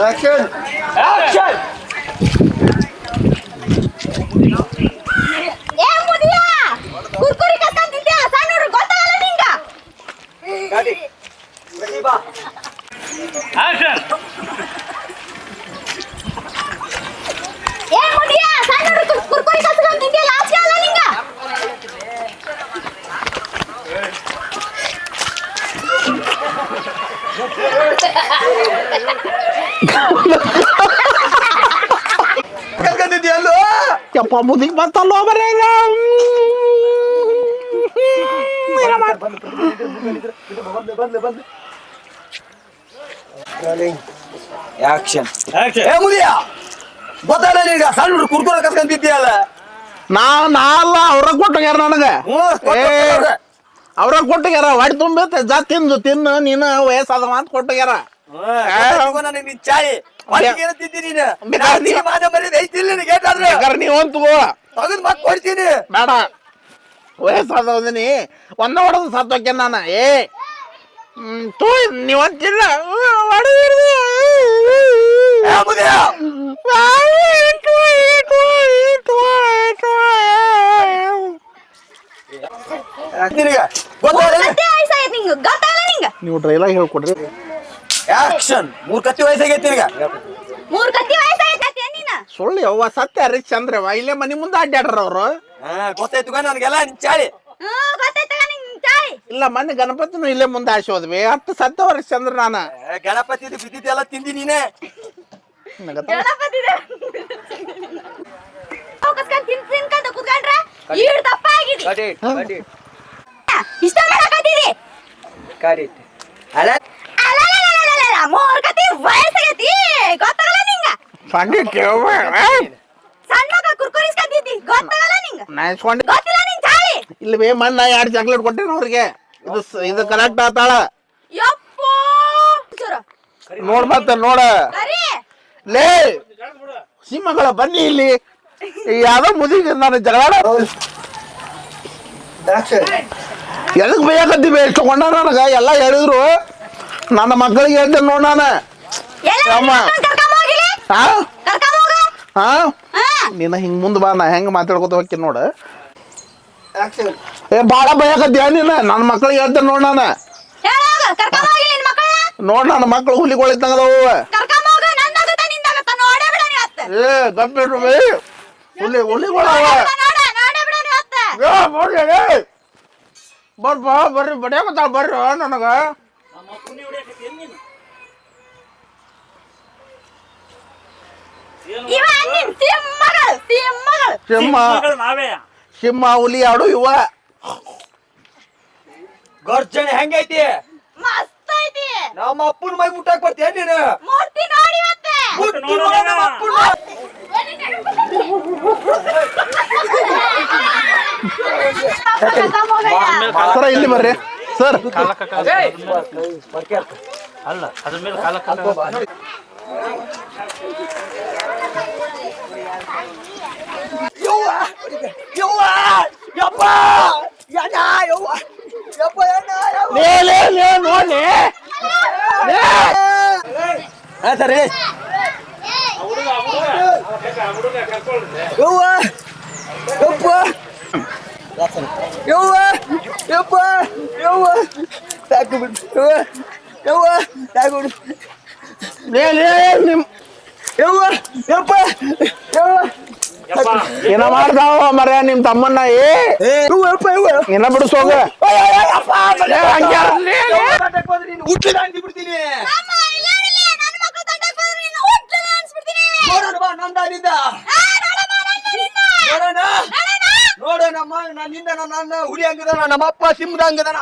Action ಏ ಮುದಿಯ ಕುರ್ಕುರಿ ಕಸ್ಕೊಂಡ್ ತಿಂತ್ಯಾ ಸಣ್ಣ ಹುಡುಗ್ರು ಗೊತ್ತಾಗಲ್ಲ ನಿಂಗ ಗಾಡಿ ರೆಡಿ ಬಾ ಏ ಮುದಿಯ ಸಣ್ಣ ಹುಡುಗ್ರು ಕುರ್ಕುರಿ ಕಸ್ಕೊಂಡ್ ತಿಂತ್ಯಾ ಲಾಸ್ಟ್ ಅಲ್ಲ ನಿಂಗ ಕರ್ಕೊಂಡಿದ್ಯಲ್ಲೋ ಯಪ್ಪ ಮುದಿಗೆ ಬಂತಲ್ಲೋ ಬರೇ ಆಕ್ಷನ್ ಏ ಮುದಿಯ ಗೊತ್ತಲ್ಲ ಈಗ ಸಣ್ಣ ಹುಡುಗ್ರು ಕುರ್ಕುರೆ ಕರ್ಕೊಂತಿದ್ಯಲ್ಲ ನಾ ನಾ ಅಲ್ಲ ಅವ್ರ ಕೊಟ್ಟಗ್ಯಾರ ನನಗೆ. ಏ ಅವ್ರ ಕೊಟ್ಟಗ್ಯಾರ ಹೊಟ್ಟೆ ತುಂಬೈತೆ ಜಾ ತಿಂದು ತಿನ್ನು ನೀನು ವಯಸ್ಸಾದ ಮಾತು ಕೊಟ್ಟಗ್ಯಾರ. ಕೊಡ್ತೀನಿ. ಬೇಡ. ವಯಸ್ಸಾದವದಿನಿ ಒಂದ ಹೊಡೆದು ಸತ್ತೋಕೆ ನಾನು. ಏ ತೂ ನೀವಂತಿಲ್ಲ ನೀವು ಡೈಲಾಗ್ ಹೇಳ್ಕೊಡ್ರಿ. ಆಕ್ಷನ್ ಮೂರ್ ಕತ್ತಿ ವಯಸ್ಸಾಗೈತಿ ನಿನಗ. ಮೂರ್ ಕತ್ತಿ ವಯಸ್ಸಾಗೈತೆ ನೀನ. ಸುಳ್ಳು ಯವ್ವ ಸತ್ಯ ಹರೀಶ್ ಚಂದ್ರವ ಇಲ್ಲೇ ಮನಿ ಮುಂದೆ ಅಡ್ಡಾಡ್ರ ಅವ್ರು. ಹಾ ಗೊತ್ತಾಯ್ತು ನನಗೆಲ್ಲ ನಿನ್ ಚಾಳಿ. ಇಲ್ಲ ಮೊನ್ನೆ ಗಣಪತಿನೂ ಇಲ್ಲೇ ಮುಂದೆ ಆಶೋದ್ವಿ ಹತ್ತು ಸತ್ತ ಹರೀಶ್ ಚಂದ್ರ ನಾನ. ಗಣಪತಿ ಬಿದ್ದಿದ್ದೆಲ್ಲ ತಿಂದಿ ನೀನೆ. ಇಷ್ಟ ಮಾಡಕತ್ತಿದಿ ಅಲ್ಲ ಅಲಲಲಲಲಲ, ಮೂರ್ ಕತ್ತಿ ವಯಸ್ಸಾಗೈತಿ ಗೊತ್ತಾಗಲ್ಲ ನಿಂಗ ಸಂಗೀತ ಯವ್ವ, ಏ, ಸಣ್ಣ ಮಕ್ಳು ಕುರ್ಕುರಿಸ್ಕೊಂತಿದ್ದಿ ಗೊತ್ತಾಗಲ್ಲ ನಿಂಗ ನಾ ಇಸ್ಕೊಂಡೆ ಗೊತ್ತಿಲ್ಲ ನಿಂಗ್ ಚಾಳಿ ಇಲ್ಲಿ ಬೇ ಮಣ್ಣ ಎರಡು ಚಾಕ್ಲೇಟ್ ಕೊಟ್ಟೇನ ಅವ್ರಿಗೆ ಇದು ಸ- ಇದು ಕರೆಕ್ಟ್ ಆತಾಳ ಯಪ್ಪೋ ಚೂರು. ನೋಡ್ ಮತ್ತೆ ನೋಡ ಕರಿ ಲೇ ಸಿಂಹಗಳ ಬನ್ನಿ ಇಲ್ಲಿ ಯಾವ್ದೋ ಮುದಿಗೆ ನಾನು ಜಗಳ ಎದಕ್ ಬೇಕತ್ತಿ ಬೇ ಇಷ್ಟಕೊಂಡ ನನಗ ಎಲ್ಲ ಹೇಳಿದ್ರು ನನ್ನ ಮಕ್ಕಳಿಗೆ ಹೇಳ್ತೇನೆ ನೋಡ್ ನಾನು. ಅಮ್ಮ. ಹಾ ಹೋಗ. ಹಾ. ನೀನ ಮುಂದೆ ಮುಂದ್ ಬಾ ನಾ ಹೆಂಗ್ ಮಾತಾಡ್ಕೊತ ಹೋಗ್ತೀನಿ ನೋಡು. ಏ ಬಾಳ ಭಯಕತ್ತಿ ನೀನ? ನನ್ನ ಮಕ್ಕಳಿಗೆ ಹೇಳ್ತೇನೆ ನೋಡ್ ನಾನು. ನೋಡ್ ನನ್ನ ಮಕ್ಕಳು ಹುಲಿಗಳಿದ್ದಂಗದವು ಹೋಗ. ಏ ಗಪ್ಪಿಡ್ರು ಬೇ. ಹುಲಿ ಹುಲಿಗಳವ ನೋಡ ನೋಡೇ ಬಿಡ ನೀ ಅತ್ತ. ಏ ಬರ್ರಿ ಏ. ಬರ್ ಬಾ ಬರ್ರಿ ಬಡಿಯಾಕತ್ತಾಳ ಬರ್ರಿ ನನಗ. ಇವ ನಿನ್ ಸಿಂಹಗಳು ಸಿಂಹಗಳು. ಸಿಂಹ. ನಾವೇ. ಸಿಂಹ ಹುಲಿ ಆಡು ಇವ. ಗರ್ಜನೆ ಹೆಂಗೈತಿ? ಮಸ್ತ್ ಐತಿ ನಮ್ಮ ಅಪ್ಪನ ಮೈ ಮುಟ್ಟಾಕ್ ಬರ್ತೀಯ ನೀನು? ಮೂರ್ತಿ ನೋಡಿ ಇವತ್ತೆ ಮುಟ್ಟಿ ನೋಡು ನೋಡು ನಮ್ಮ ಅಪ್ಪನ ಮೈ. ಸರ ಇಲ್ಲಿ ಬರ್ರಿ. ಸರ್. ಅಲ್ಲ ಅದ್ರ ಮೇಲೆ ಕಾಲ ಯವ್ವ? ಯವ್ವ? ಯಪ್ಪ? ಯವ್ವ? ಯಪ್ಪ ಯಣ್ಣ ಯವ್ವ? ಲೇ ಲೇ ಲೇ ನೋಡ್ಲಿ ಹಾ ಸರಿ. ಯವ್ವ? ಯಪ್ಪ? ಯವ್ವ? ಯಪ್ಪ? ಯವ್ವ? ಸಾಕು ಬಿಡು. ಯವ್ವ? ಯವ್ವ? ಸಾಕು ಬಿಡು. ಲೇ ಲೇ ನಿಮ್ ಯವ್ವ? ಯಪ್ಪ? ಯವ್ವ? ಏನ ಮಾಡ್ತಾವ ಮರ ನಿಮ್ ತಮ್ಮನ್ನ ಏ ಯವ್ವ ಯಪ್ಪ ಯವ್ವ ಏನ ಬಿಡಿಸೋಗ ಹುಟ್ಟಿದ ಅಂದಿ ಬಿಡ್ತೀನಿ ಅಮ್ಮ, ಇಲ್ಲ ಇಲ್ಲ, ನನ್ ಮಕ್ಳು ತಂಟೆಗ್ ಬಂದ್ರೆ ನಿನ್ನ ಹುಟ್ಟಲ್ಲ ಅನ್ಸ್ಬಿಡ್ತೀನಿ. ನೋಡೋಣ ಬಾ ನಂದಾನಿಂದ ಆ, ನೋಡಮ್ಮ, ನನ್ನಲ್ಲಿಂದ. ನೋಡೋಣ ನೋಡೋಣ. ನೋಡೋಣಮ್ಮ ನನ್ನಿಂದ ನನ್ನ ಹುಲಿ ಹಂಗದಾನ ನಮ್ಮ ಅಪ್ಪ ಸಿಂಹದ ಹಂಗದಾನ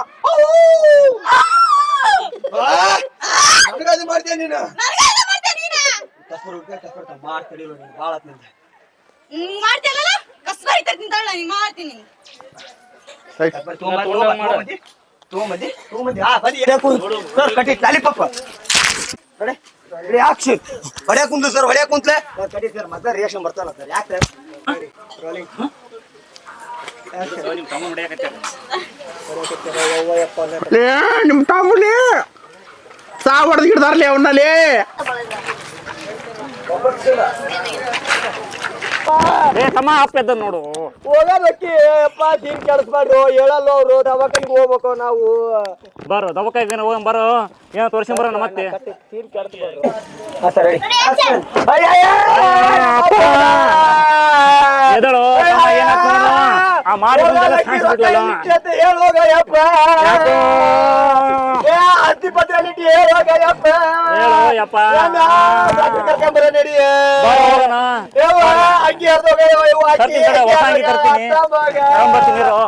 ನನಗಾದ್ರು ಮಾಡ್ತೀಯ ನೀನು ನನ್ಗೆಲ್ಲ ಮಾಡ್ತೀಯ ನೀನು? ಕಸ್ಬರ್ ಹುಡ್ಗ ಕಸ್ಬರ್ ತ- ಮಾಡ್ತೀರಿ ಇವ್ರು ನೀನು, ಮಾಡ್ತೀನಿ? ತೊಗೊಂಬಂದಿ? ಹಾ, ಬನ್ನಿ, ಎಡೆ ಸರ್, ಕಟ್ಟಿ, ಲಾಲಿಪಾಪ್. ಕಡೆ, ಕುಂದ್ರು ಸರ್ ಹೊಡ್ಯಾಕ್ ಕುಂತ್ಲೆ ಸರ್, ಕಟ್ಟಿ ಸರ್ ಮತ್ತೆ ರಿಯಾಕ್ಷನ್ ಬರ್ತಲ್ಲ ಸರ್ ಯಾಕೆ ರೋಲಿಂಗ್ ನಿಮ್ ತಮ್ಮ ಹೊಡ್ಯಾಕತ್ಯಾರ ಲೇ ನಿಮ್ ತಮ್ಮಲಿ ಸಾ ಹೊಡೆದು ಗಿಡದಾರ್ಲಿ ಅವನಲ್ಲಿ ಏ ತಮ್ಮ ಎದ್ದ ನೋಡು. ಹೋಗಬೇಕಿ ಅಪ್ಪ ತಿನ್ ಕೆಡಿಸ್ಬಾರ್ದು ಹೇಳಲ್ಲ ಅವರು ದವಾಖಾನಿಗೆ ಹೋಗ್ಬೇಕು ನಾವು. ಬರೋ ದವಕಾಯ್ದೇನ ಹೋಗಂ ಬರೋ. ಏನೋ ತೋರ್ಸ್ಕೊಂಡ್ ಬರೋಣ ಮತ್ತೆ. ತೀನ್ ಕೆಡಿಸ್ಬಾರ್ದು ಎದಳು? ತಮ್ಮ ಏನಾಗ್ತದ ಆ ಮಾಡಿ ಬಂದೆಲ್ಲ ಸಾಯಿಸ್ಬಿಟ್ಲಲ್ಲ. ಯಾಕೋ? ಹೇಳು ಯಪ್ಪ. ಬಾ ಹೋಗೋಣ. ತರ್ತೀನಿ ತಡೆ, ಅಂಗಿ ತರ್ತೀನಿ. ತಗೊಂಬರ್ತೀನಿ ಇರು.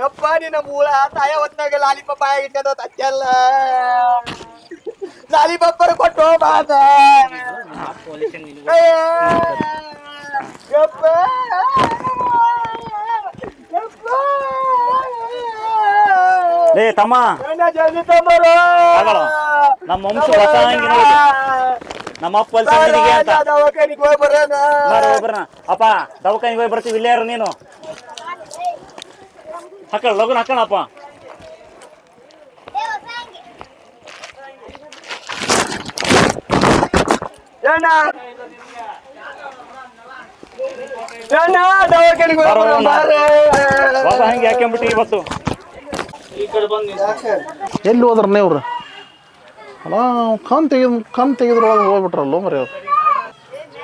ಯಪ್ಪ ನಿನ್ನ ಮೂಲ ತಾಯ ಹೊತ್ನಾಗ ಲಾಲಿಪಾಪ ಆಗಿಟ್ಟದ ತಚ್ಚಲ್ಲ ಲಾಲಿಪಾಪರ್ ಕೊಟ್ಟು ಬಾದ ಯಪ್ಪ. ಲೇ ತಮ್ಮ. ನಮ್ಮ ವಂಶ. ನಮ್ಮ ಅಪ್ಪ ಅಲ್ಲಿ ಅಂತ. ದವಾಖಾನಿಗೆ ಹೋಗಿ ಬರೋಣ. ಬಾರೋ ಒಬ್ಬರನ ಅಪ್ಪ ದವಾಖಾನಿಗೆ ಹೋಗಿ ಬರ್ತೀವಿ. ಇಲ್ಲೇ ಯಾರು ನೀನು? ಹಾಕಳ ಲಗುನ್ ಹಾಕಣಪ್ಪ. ಅಣ್ಣ ಅಣ್ಣ ದವಾಖಾನಿಗೆ ಹೋಗಿ ಬರೋಣ. ಬಾರೆ. ಹೊಸ ಹಂಗೆ ಹಾಕೊಂಡ್ಬಿಟ್ಟು ಇವತ್ತು. ಎಲ್ಲಿ ಹೋದ್ರ ಇವ್ರು? ಅಲ್ಲ ಕಣ್ ತೆಗೆದು ಕಣ್ ತೆಗೆದ್ರೊಳಗೆ ಹೋಗ್ಬಿಟ್ರಲ್ಲ ಮರಿ ಅವ್ರು.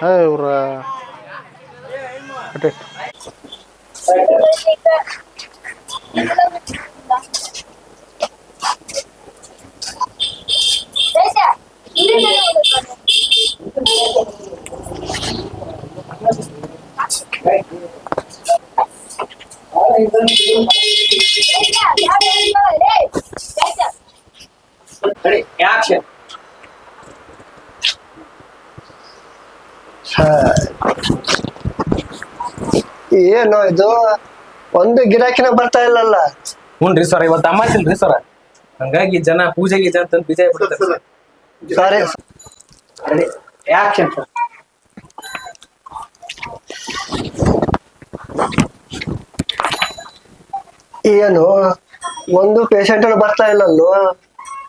ಏ ಇವ್ರ ಏನು ಇದು ಒಂದು ಗಿರಾಕಿನ ಬರ್ತಾ ಇಲ್ಲಲ್ಲ. ಹುನ್ರಿ ಸರ್ ಇವತ್ತು ಅಮಾಸಿಲ್ ರೀ ಸರ್ ಹಂಗಾಗಿ ಜನ ಪೂಜೆ ಗೀಜೆ ಅಂತ ಬೀಜ ಬಿಡ್ತಾರೆ. ಸಾರಿ. ಯಾಕೆ ಏನು ಒಂದು ಪೇಷಂಟ್ ಬರ್ತಾ ಇಲ್ಲಲ್ಲೋ?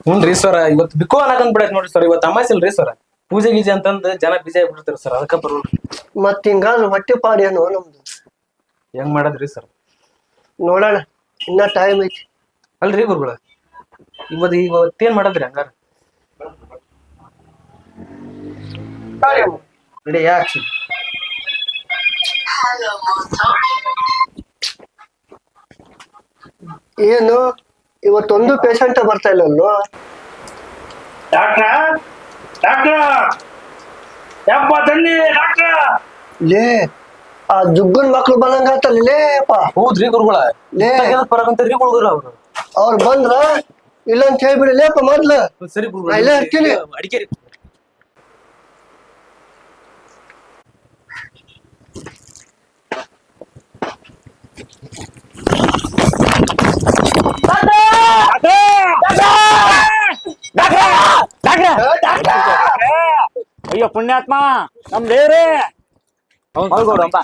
ಹ್ಞೂನ್ರಿ ಸರ್ ಇವತ್ತು ಬಿಕೋ ಅನ್ನಕಂದ್ ಬಿಡೈತ್ ನೋಡ್ರಿ ಸರ್ ಇವತ್ತು ಅಮಾಸಿಲ್ ರೀ ಸರ್. ಪೂಜೆ ಗೀಜೆ ಅಂತಂದ ಜನ ಬೀಜ ಬಿಡ್ತಾರೆ ಸರ್ ಅದಕ್ಕೆ ಬರೋಲ್ರಿ ಮತ್ ಹಿಂಗಾದ್ರೆ ಹೊಟ್ಟೆ ಏನು ನಮ್ದು? ಹೆಂಗ್ ಮಾಡದ್ರಿ ಸರ್? ನೋಡೋಣ ಇನ್ನ ಟೈಮ್ ಐತಿ. ಅಲ್ರಿ ಗುರುಗಳ ಇವತ್ತು ಇವತ್ತೇನ್ ಮಾಡದ್ರಿ ಹಂಗಾರ? ರೆಡಿ ಆಕ್ಷನ್ ಏನು ಇವತ್ತೊಂದು ಪೇಷಂಟ್ ಬರ್ತಾ ಇಲ್ಲಲ್ಲೋ ಡಾಕ್ಟ್ರ? ಡಾಕ್ಟ್ರ? ಯಪ್ಪ ತನ್ನಿ ಡಾಕ್ಟ್ರ? ಲೇ ಆ ಜುಗ್ಗನ್ ಮಕ್ಳು ಬಂದಂಗ ಆತಲ್ಲ ಲೇಪ ಹೌದ್ರಿ ಗುರುಗಳ. ಲೇ. ಬರಕಂತಾರ್ರಿ ಗುರುಗಳ ಅವ್ರು. ಅವ್ರು ಬಂದ್ರ ಇಲ್ಲ ಅಂತ ಹೇಳ್ಬಿಡಿ ಲೇಪ ಮೊದ್ಲು. ಸರಿ ಗುರುಗಳ. ಇಲ್ಲೇ ಇರ್ತೀನಿ. ಅಡಿಕೆ ರೀ. ಅಯ್ಯೋ ಪುಣ್ಯಾತ್ಮ ನಮ್ ಬೇರೆ ಹೌದೌದಪ್ಪ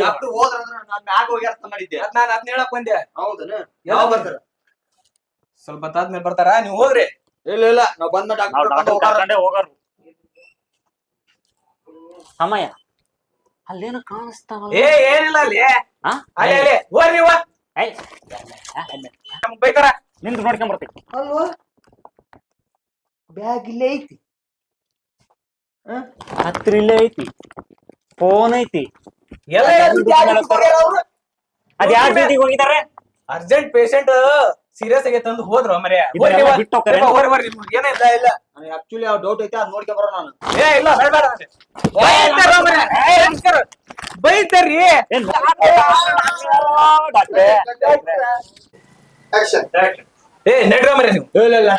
ಡಾಕ್ಟರ್! ಹೋದ್ರಂದ್ರ ನಾನ್ ಮ್ಯಾಗ ಅರ್ಥ ಮಾಡಿದ್ದೆ. ನಾನು ಅದ್ನ ಹೇಳಕ್ ಬಂದೆ. ಹೌದನ? ಯಾವ ಬರ್ತಾರ. ಸ್ವಲ್ಪ ಮೇಲೆ ಬರ್ತಾರ? ನೀವ್ ಹೋಗ್ರಿ. ಇಲ್ಲ ಇಲ್ಲ. ನಾವ್ ಬಂದ ನಾವು ಡಾಕ್ಟರ್ ಸಮಯ ಅಲ್ಲೇನು ಕಾಣಿಸ್ತಾವಲ್ಲ? ಏ ಏನಿಲ್ಲ ಅಲ್ಲಿ. ಆ? ಅಲ್ಲಿ ಅಲ್ಲಿ. ಹೋಗ್ರಿ ನೀವು ಏಯ್, ನಮ್ಗ್ ಬೈತಾರ. ನಿಂತು ನೋಡ್ಕೊಂಡ್ ಬರ್ತೀವಿ ಅಲ್ವಾ? ಬ್ಯಾಗ್ ಇಲ್ಲೇ ಐತಿ. ಹತ್ರ ಇಲ್ಲೇ ಐತಿ. ಫೋನ್ ಐತಿ. ಎಲ್ಲ ಅದ್ ಅದ್ಯಾಡ್ ಜೊತೆಗೆ ಹೋಗಿದಾರೆ? Urgent patient. ಸೀರಿಯಸ್ ಆಗಿ ತಂದು ಹೋದ್ರು ಮರೆ. ಇದನ್ನೆಲ್ಲ ಬಿಟ್ಟು ಹೋಗ್ತಾರೆ? ಏನಿಲ್ಲ ಇಲ್ಲ. ಆಕ್ಚುಲಿ ಆ ಡೌಟ್ ಐತೆ ಅದ್ ಬರೋ ನಾನು. ಏ ಇಲ್ಲ ಬೇಡ ಬೈತಾರ್ರಿ. ಏನ್ ಆಕ್ಷನ್ ಏ ನಡ್ರ ಮರೆ ನೀವು. ಇಲ್ಲ ಇಲ್ಲ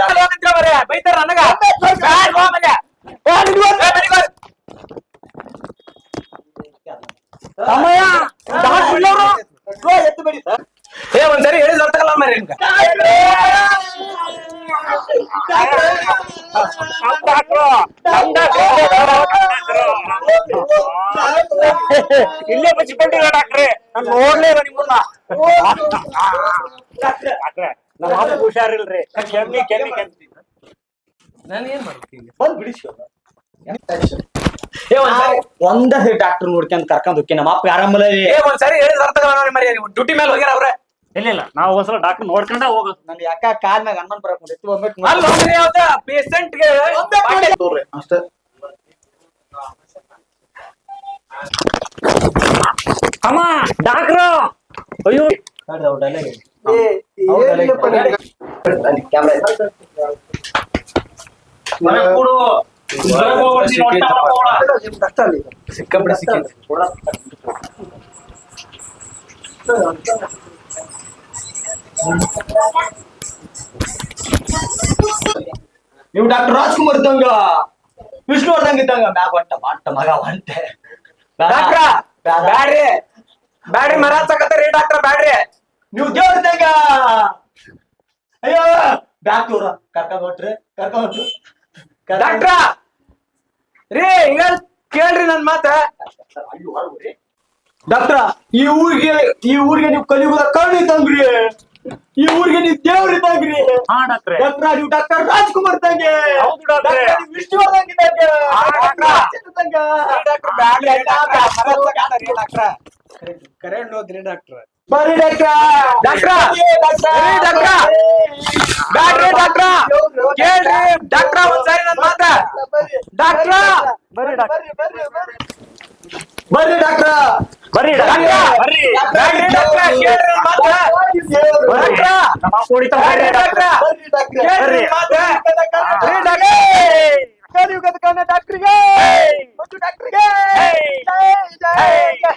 ಮರೆ? ಬೈತಾರ ನನಗ? ಬ್ಯಾಡ್ ಮರೆ. ಡಾಕ್ಟ್ರ್ ಇಲ್ಲವ್ರು. ಎತ್ತು ಬಿಡಿ. ನೋಡ್ಲೇ ನಿಮ್ಮನ್ನ. ಡಾಕ್ಟ್ರೆ ನಮ್ಮ ಅಪ್ಪ ಹುಷಾರಿಲ್ರಿ. ಕೆಮ್ಮಿ ಕೆಮ್ಮಿ ಕೆಮ್ಮಿ. ನಾನು ಏನ್ ಮಾಡ್ಬೇಕು ಈಗ ಬಂದ್ ಬಿಡಿಸ್ಕೊ ಒಂದ ಡಾಕ್ಟರ್ ನೋಡ್ಕೊಂಡ್ ಕರ್ಕೊಂಡ್ ಹೋಗಿ ನಮ್ಮ ಅಪ್ಪ ಆರಾಮಲ್ಲ ಏ ಒಂದ್ಸರಿ ಹೇಳಿದ ಅರ್ಥ ಮರಿ ಡ್ಯೂಟಿ ಮೇಲೆ ಹೋಗ್ಯಾರ ಅವ್ರೆ. ಇಲ್ಲ ಇಲ್ಲ ನಾವು ಒಂದ್ಸಲ ಡಾಕ್ಟರ್ ನೋಡ್ಕೊಂಡ ಹೋಗ. ನನ್ ಯಾಕ ಕಾಲ್ ಮ್ಯಾಗ ಅನ್ಮನ್ ಬರಕ್ ಹೊಂಟೈತಿ ಒಮ್ಮೆ ಪೇಷಂಟ್ಗೆ ಅಷ್ಟೇ. ಡಾಕ್ಟ್ರು ಅಯ್ಯೋ ಕೊಡು ಸಿಕ್ಕಾಪಟ್ಟೆ ಸಿಕ್ಕಿದೆ ನೀವು ಡಾಕ್ಟರ್ ರಾಜ್ಕುಮಾರ್ ಇದ್ದಂಗ ವಿಷ್ಣುವರ್ಧನ್ ಇದ್ದಂಗ ಮ್ಯಾಗ ಹೊಂಟ ಮಾಟ ಮಗ ಹೊಂಟೆ ಡಾಕ್ಟ್ರ ಬ್ಯಾಡ್ರಿ. ಬ್ಯಾಡ್ರಿ ಮರ ಹಚ್ಚಕತ್ತರಿ ಡಾಕ್ಟರ್ ಬ್ಯಾಡ್ರಿ? ನೀವು ದೇವ್ರ ಇದ್ದಂಗ. ಅಯ್ಯೋ ಡಾಕ್ಟರ್ ಕರ್ಕ ಹೊಟ್ರಿ ಕರ್ಕೊಂಡ್ ಹೊಟ್ರಿ. ಡಾಕ್ಟ್ರ ರೀ ಹಿಂಗ ಕೇಳ್ರಿ ನನ್ ಮಾತ. ಡಾಕ್ಟ್ರ ಈ ಊರಿಗೆ ಈ ಊರಿಗೆ ನೀವು ಕಲಿಯುವುದ ಕಣ್ಣು ಇದ್ದಂಗ್ರಿ. ಈ ಊರಿಗೆ ನೀವು ದೇವ್ರ ಇದ್ದಂಗ್ರಿ. ಹಾ ಡಾಕ್ಟ್ರೆ. ಡಾಕ್ಟರ್ ನೀವು ಡಾಕ್ಟರ್ ರಾಜ್ಕುಮಾರ್ ಇದ್ದಂಗೆ. ಹೌದು ಡಾಕ್ಟ್ರೆ. ವಿಷ್ಣುವರ್ಧನ್ ಇದ್ದಂಗೆ. ಡಾಕ್ಟ್ರ. ಬ್ಯಾಡ್ರಿ. ಡಾಕ್ಟ್ರ? ಕರೆಂಟ್ ಹೋದ್ರಿ ಡಾಕ್ಟ್ರ. ಬರ್ರಿ ಡಾಕ್ಟ್ರ. ಡಾಕ್ಟ್ರ. ಬರ್ರಿ ಡಾಕ್ಟ್ರ. ಬರ್ರಿ ಡಾಕ್ಟ್ರ. ಬ್ಯಾಡ್ರಿ ಡಾಕ್ಟ್ರ. ಕೇಳ್ರಿ. ಡಾಕ್ಟ್ರ ಒಂದ್ಸಾರಿ ನನ್ ಮಾತ. ಡಾಕ್ಟ್ರ. ಬರ್ರಿ ಡಾಕ್ಟ್ರ್. ಬರ್ರಿ ಡಾಕ್ಟ್ರ. ಬರ್ರಿ ಡಾಕ್ಟ್ರ. ಬರ್ರಿ. ಬ್ಯಾಡ್ರಿ ಡಾಕ್ಟ್ರ. ಕೇಳ್ರಿ ಮಾತ. ಡಾಕ್ಟ್ರ. ನಮ್ಮ ಬರ್ರಿ ಡಾಕ್ಟ್ರ. ಕೇಳ್ರಿ ಮಾತ. ಬರ್ರಿ ಡಾಕ್ಟ್ರ. ಕಲಿಯುಗದ ಕಾರಣ ಡಾಕ್ಟ್ರಿಗೆ. ಡಾಕ್ಟ್ರಿಗೆ. ಜೈ ಜೈ.